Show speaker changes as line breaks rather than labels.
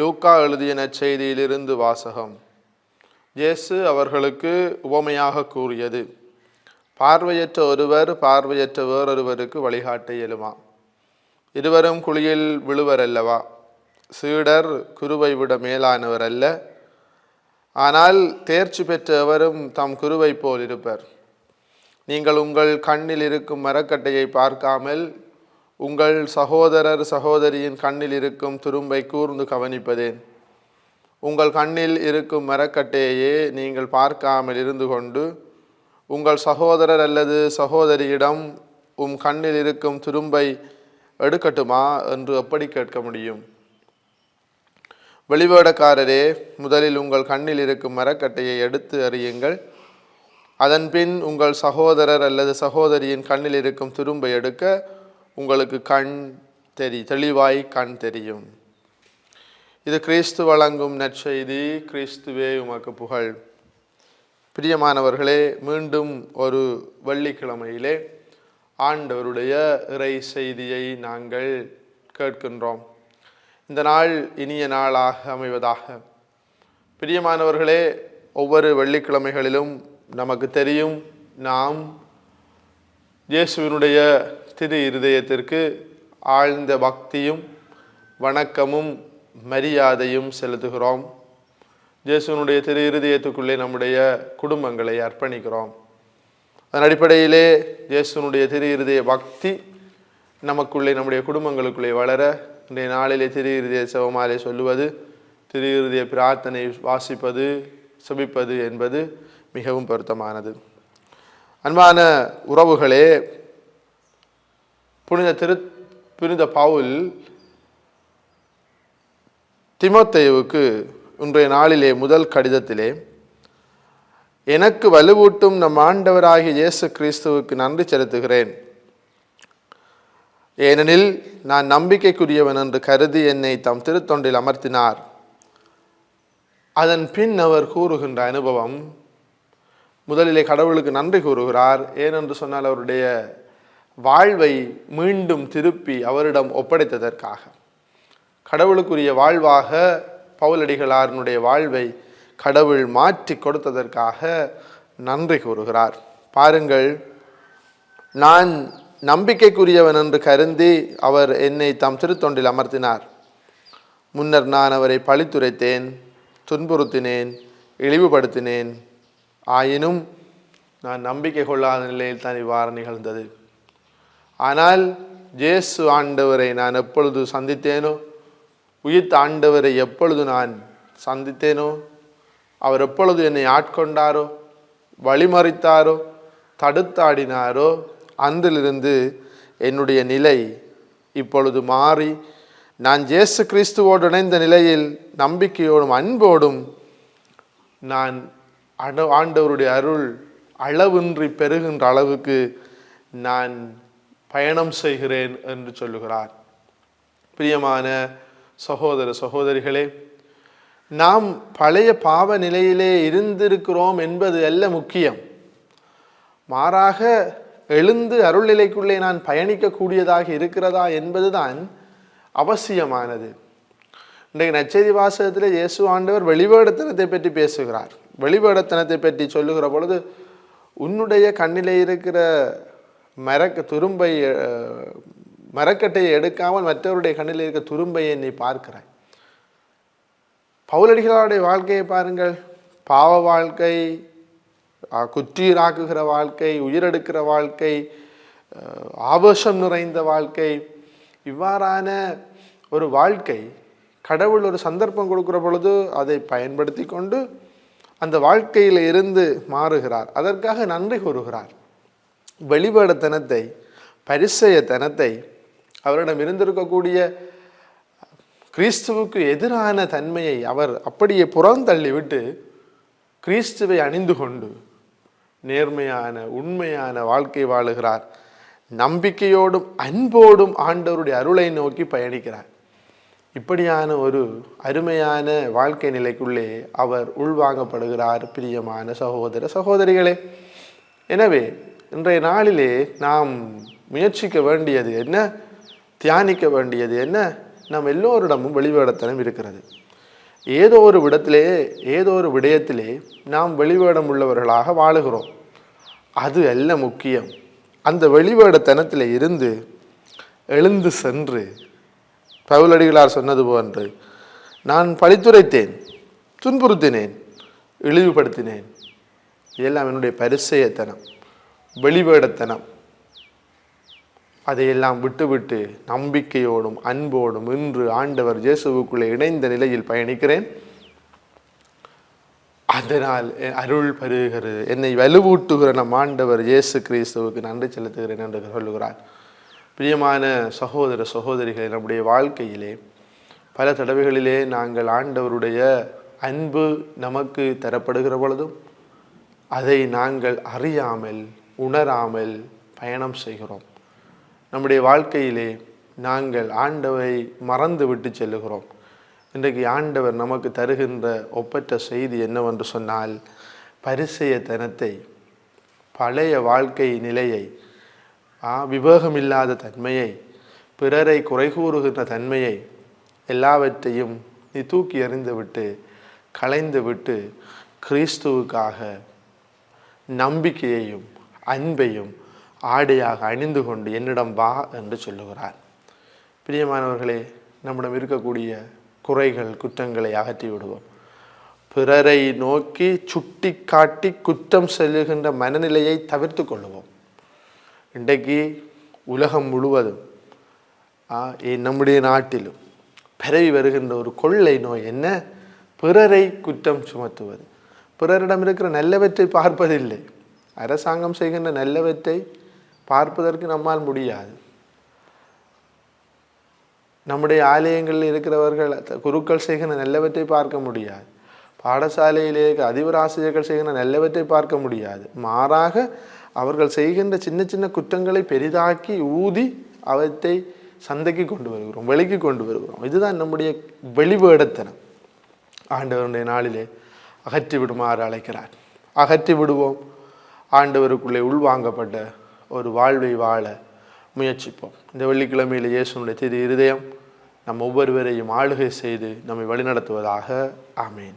லூக்கா எழுதிய நற்செய்தியிலிருந்து வாசகம். இயேசு அவர்களுக்கு உவமையாக கூறியது பார்வையற்ற ஒருவர் பார்வையற்ற வேறொருவருக்கு வழிகாட்ட இயலுமா? இருவரும் குழியில் விழுவர் அல்லவா சீடர் குருவை விட மேலானவர் அல்ல ஆனால் தேர்ச்சி பெற்றவரும் தம் குருவை போல் இருப்பர். நீங்கள் உங்கள் கண்ணில் இருக்கும் மரக்கட்டையை பார்க்காமல் உங்கள் சகோதரர் சகோதரியின் கண்ணில் இருக்கும் துரும்பை கூர்ந்து கவனிப்பதேன். உங்கள் கண்ணில் இருக்கும் மரக்கட்டையையே நீங்கள் பார்க்காமல் இருந்து கொண்டு உங்கள் சகோதரர் அல்லது சகோதரியிடம் உம் கண்ணில் இருக்கும் துரும்பை எடுக்கட்டுமா என்று எப்படி கேட்க முடியும். வெளிவேடக்காரரே முதலில் உங்கள் கண்ணில் இருக்கும் மரக்கட்டையை எடுத்து அறியுங்கள். அதன்பின் உங்கள் சகோதரர் அல்லது சகோதரியின் கண்ணில் இருக்கும் துரும்பை எடுக்க உங்களுக்கு கண் தெரி தெளிவாய் கண் தெரியும். இது கிறிஸ்து வழங்கும் நற்செய்தி கிறிஸ்துவே உமக்கு புகழ். பிரியமானவர்களே மீண்டும் ஒரு வெள்ளிக்கிழமையிலே ஆண்டவருடைய இறை செய்தியை நாங்கள் கேட்கின்றோம். இந்த நாள் இனிய நாளாக அமைவதாக. பிரியமானவர்களே ஒவ்வொரு வெள்ளிக்கிழமைகளிலும் நமக்கு தெரியும் நாம் இயேசுவினுடைய திரு இருதயத்திற்கு ஆழ்ந்த பக்தியும் வணக்கமும் மரியாதையும் செலுத்துகிறோம். ஜேசுனுடைய திரு இருதயத்துக்குள்ளே நம்முடைய குடும்பங்களை அர்ப்பணிக்கிறோம். அதன் அடிப்படையிலே ஜேசுனுடைய திரு இருதய பக்தி நமக்குள்ளே நம்முடைய குடும்பங்களுக்குள்ளே வளர இன்றைய நாளிலே திரு இருதய சிவமாலே சொல்லுவது திரு இருதய பிரார்த்தனை வாசிப்பது செபிப்பது என்பது மிகவும் பொருத்தமானது. அன்பான உறவுகளே புனித திரு புனித பவுல் திமோத்தேயுவுக்கு இன்றைய நாளிலே முதல் கடிதத்திலே எனக்கு வலுவூட்டும் நம் ஆண்டவராகிய இயேசு கிறிஸ்துவுக்கு நன்றி செலுத்துகிறேன். ஏனெனில் நான் நம்பிக்கைக்குரியவன் என்று கருதி என்னை தம் திருத்தொண்டில் அமர்த்தினார். அதன் பின் அவர் கூறுகின்ற அனுபவம் முதலிலே கடவுளுக்கு நன்றி கூறுகிறார். ஏனென்று சொன்னால் அவருடைய வாழ்வை மீண்டும் திருப்பி அவரிடம் ஒப்படைத்ததற்காக. கடவுளுக்குரிய வாழ்வாக பவுலடிகளாரனுடைய வாழ்வை கடவுள் மாற்றி கொடுத்ததற்காக நன்றி கூறுகிறார். பாருங்கள் நான் நம்பிக்கைக்குரியவன் என்று கருந்தி அவர் என்னை தம் திருத்தொண்டில் அமர்த்தினார். முன்னர் நான் அவரை பழித்துரைத்தேன் துன்புறுத்தினேன் இழிவுபடுத்தினேன். ஆயினும் நான் நம்பிக்கை கொள்ளாத நிலையில் தான் இவ்வாறு நிகழ்ந்தது. ஆனால் ஜேசு ஆண்டவரை நான் எப்பொழுது சந்தித்தேனோ? உயிர்த்த ஆண்டவரை எப்பொழுது நான் சந்தித்தேனோ? அவர் எப்பொழுது என்னை ஆட்கொண்டாரோ? வழிமறித்தாரோ? தடுத்தாடினாரோ? அன்றிலிருந்து என்னுடைய நிலை இப்பொழுது மாறி நான் ஜேசு கிறிஸ்துவோடு இணைந்த நிலையில் நம்பிக்கையோடும் அன்போடும் நான் அட ஆண்டவருடைய அருள் அளவின்றி பெருகின்ற அளவுக்கு நான் பயணம் செய்கிறேன் என்று சொல்லுகிறார். பிரியமான சகோதர சகோதரிகளே நாம் பழைய பாவ நிலையிலே இருந்திருக்கிறோம் என்பது அல்ல முக்கியம். மாறாக எழுந்து அருள் நிலைக்குள்ளே நான் பயணிக்கக்கூடியதாக இருக்கிறதா என்பதுதான் அவசியமானது. இன்றைக்கு நச்செய்தி வாசகத்தில் இயேசு ஆண்டவர் வெளிவேடத்தனத்தை பற்றி பேசுகிறார். வெளிவேடத்தனத்தை பற்றி சொல்லுகிற பொழுது உன்னுடைய கண்ணிலே இருக்கிற மரக்க துரும்பை மரக்கட்டையை எடுக்காமல் மற்றவருடைய கண்ணில் இருக்க துரும்பையை நீ பார்க்கிறாய். பவுலடிகளாருடைய வாழ்க்கையை பாருங்கள். பாவ வாழ்க்கை குற்றீராக்குகிற வாழ்க்கை உயிரெடுக்கிற வாழ்க்கை அஹ், நிறைந்த வாழ்க்கை. இவ்வாறான ஒரு வாழ்க்கை கடவுள் ஒரு சந்தர்ப்பம் கொடுக்குற பொழுது அதை பயன்படுத்தி கொண்டு அந்த வாழ்க்கையில் இருந்து மாறுகிறார். அதற்காக நன்றி கூறுகிறார். வெளிவேடத்தனத்தை பரிசயத்தனத்தை அவரிடம் இருந்திருக்கக்கூடிய கிறிஸ்துவுக்கு எதிரான தன்மையை அவர் அப்படியே புறந்தள்ளிவிட்டு கிறிஸ்துவை அணிந்து கொண்டு நேர்மையான உண்மையான வாழ்க்கை வாழுகிறார். நம்பிக்கையோடும் அன்போடும் ஆண்டவருடைய அருளை நோக்கி பயணிக்கிறார். இப்படியான ஒரு அருமையான வாழ்க்கை நிலைக்குள்ளே அவர் உள்வாங்கப்படுகிறார் பிரியமான சகோதர சகோதரிகளே. எனவே இன்றைய நாளிலே நாம் முயற்சிக்க வேண்டியது என்ன? தியானிக்க வேண்டியது என்ன? நம் எல்லோரிடமும் வெளிவேடத்தனம் இருக்கிறது. ஏதோ ஒரு விடத்திலே ஏதோ ஒரு விடயத்திலே நாம் வெளிவேடம் உள்ளவர்களாக வாழுகிறோம். அது அல்ல முக்கியம். அந்த வெளிவேடத்தனத்தில் இருந்து எழுந்து சென்று பவுலடிகளார் சொன்னது போன்று நான் பழித்துரைத்தேன் துன்புறுத்தினேன் இழிவுபடுத்தினேன். இதெல்லாம் என்னுடைய பரிசயத்தனம். வெளிவேடத்தனம். அதையெல்லாம் விட்டுவிட்டு நம்பிக்கையோடும் அன்போடும் இன்று ஆண்டவர் இயேசுவுக்குள்ளே இணைந்த நிலையில் பயணிக்கிறேன். அதனால் அருள் பருகிறது என்னை வலுவூட்டுகிற நம் ஆண்டவர் இயேசு கிறிஸ்துவுக்கு நன்றி செலுத்துகிறேன் என்று சொல்லுகிறார். பிரியமான சகோதர சகோதரிகளை நம்முடைய வாழ்க்கையிலே பல தடவைகளிலே நாங்கள் ஆண்டவருடைய அன்பு நமக்கு தரப்படுகிற பொழுதும் அதை நாங்கள் அறியாமல் உணராமல் பயணம் செய்கிறோம். நம்முடைய வாழ்க்கையிலே நாங்கள் ஆண்டவரை மறந்து விட்டு செல்லுகிறோம். இன்றைக்கு ஆண்டவர் நமக்கு தருகின்ற ஒப்பற்ற செய்தி என்னவென்று சொன்னால் பரிசெயத்தனத்தை பழைய வாழ்க்கை நிலையை விவேகமில்லாத தன்மையை பிறரை குறை கூறுகின்ற தன்மையை எல்லாவற்றையும் நீ தூக்கி எறிந்துவிட்டு விட்டு கிறிஸ்துவுக்காக நம்பிக்கையையும் அன்பையும் ஆடையாக அணிந்து கொண்டு என்னிடம் வா என்று சொல்லுகிறார். பிரியமானவர்களே நம்மிடம் இருக்கக்கூடிய குறைகள் குற்றங்களை அகற்றி விடுவோம். பிறரை நோக்கி சுட்டி காட்டி குற்றம் செல்லுகின்ற மனநிலையை தவிர்த்து கொள்ளுவோம். இன்றைக்கு உலகம் முழுவதும் ஆ, நம்முடைய நாட்டிலும் பரவி வருகின்ற ஒரு கொள்ளை நோய் என்ன? பிறரை குற்றம் சுமத்துவது. பிறரிடம் இருக்கிற நல்லவற்றை பார்ப்பதில்லை. அரசாங்கம் செய்கின்ற நல்லவற்றை பார்ப்பதற்கு நம்மால் முடியாது. நம்முடைய ஆலயங்களில் இருக்கிறவர்கள் குருக்கள் செய்கின்ற நல்லவற்றை பார்க்க முடியாது. பாடசாலையிலே அதிபர் ஆசிரியர்கள் செய்கின்ற நல்லவற்றை பார்க்க முடியாது. மாறாக அவர்கள் செய்கின்ற சின்ன சின்ன குற்றங்களை பெரிதாக்கி ஊதி அவற்றை சந்தைக்கு கொண்டு வருகிறோம் வெளிக்கு கொண்டு வருகிறோம். இதுதான் நம்முடைய வெளிவேடத்தனம் ஆண்டவருடைய நாளிலே அகற்றி விடுமாறு அழைக்கிறார். அகற்றி விடுவோம் ஆண்டவருக்குள்ளே உள்வாங்கப்பட்ட ஒரு வாழ்வை வாழ முயற்சிப்போம். இந்த வெள்ளிக்கிழமையில் இயேசுனுடைய திரு இருதயம் நம் ஒவ்வொருவரையும் ஆளுகை செய்து நம்மை வழிநடத்துவதாக. ஆமேன்.